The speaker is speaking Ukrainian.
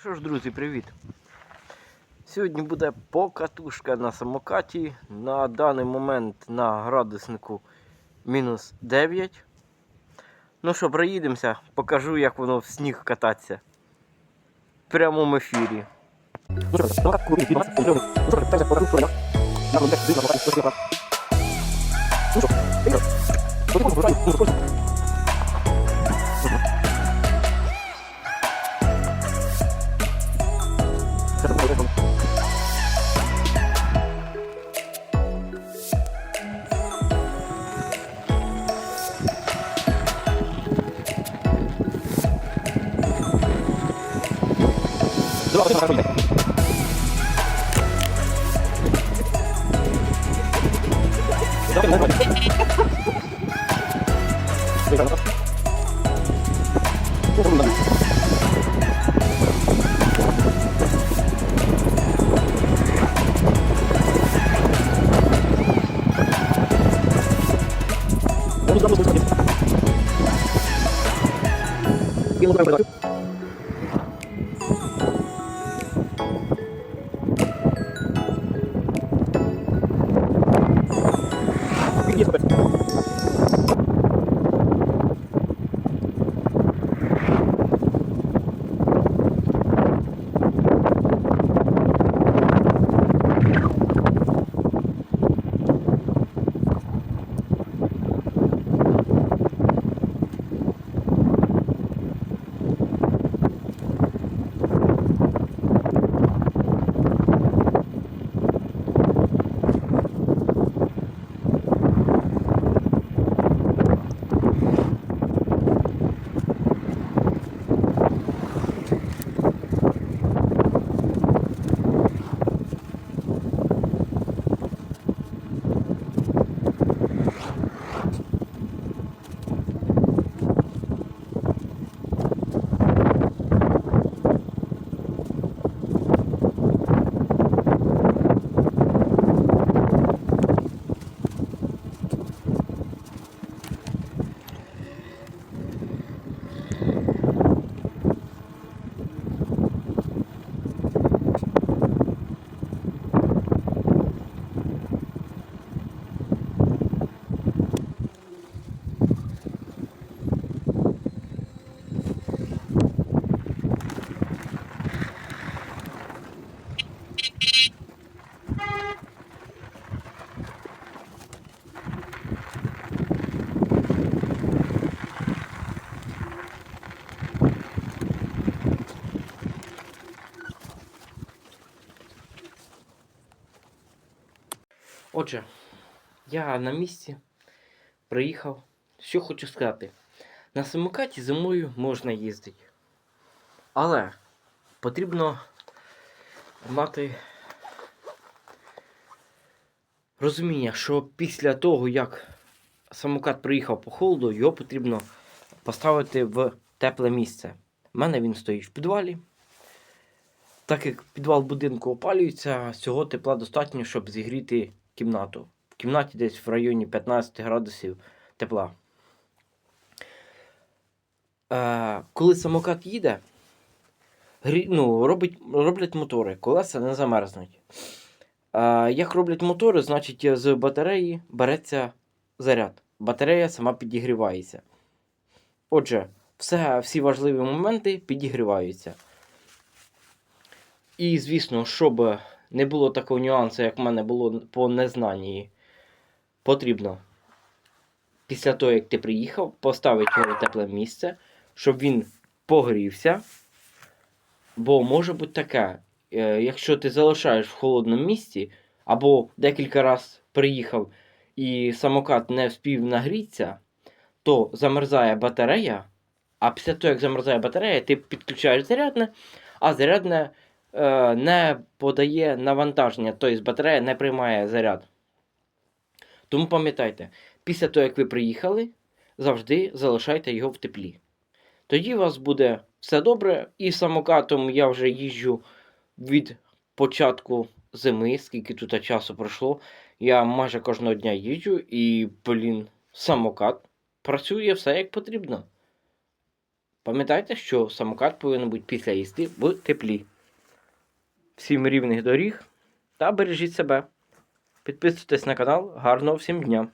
Що ж, друзі, привіт! Сьогодні буде покатушка на самокаті. На даний момент на градуснику мінус 9. Ну що, проїдемося, покажу, як воно в сніг кататися. В прямому ефірі. うわ私もかっこいいねどこに何これでかかったどこに何我们干不出来。Отже, я на місці приїхав. Що хочу сказати. На самокаті зимою можна їздити. Але потрібно мати розуміння, що після того, як самокат приїхав по холоду, його потрібно поставити в тепле місце. У мене він стоїть в підвалі. Так як підвал будинку опалюється, цього тепла достатньо, щоб зігріти кімнату. В кімнаті десь в районі 15 градусів тепла. Е, коли самокат їде, грі, ну, робить, роблять мотори, колеса не замерзнуть. Е, як роблять мотори, значить з батареї береться заряд. Батарея сама підігрівається. Отже, все, всі важливі моменти підігріваються. І, звісно, щоб не було такого нюансу, як в мене було по незнанні, потрібно після того, як ти приїхав, поставити його в тепле місце, щоб він погрівся. Бо може бути таке, е, якщо ти залишаєш в холодному місці, або декілька разів приїхав і самокат не вспів нагрітися, то замерзає батарея. А після того, як замерзає батарея, ти підключаєш зарядне, а зарядне не подає навантаження, тобто батарея не приймає заряд. Тому пам'ятайте, після того, як ви приїхали, завжди залишайте його в теплі. Тоді у вас буде все добре, і самокатом я вже їжджу від початку зими, скільки тут часу пройшло. Я майже кожного дня їжджу і, блін, самокат працює все як потрібно. Пам'ятайте, що самокат повинен бути після їзди в теплі. Всім рівних доріг та бережіть себе. Підписуйтесь на канал. Гарного всім дня!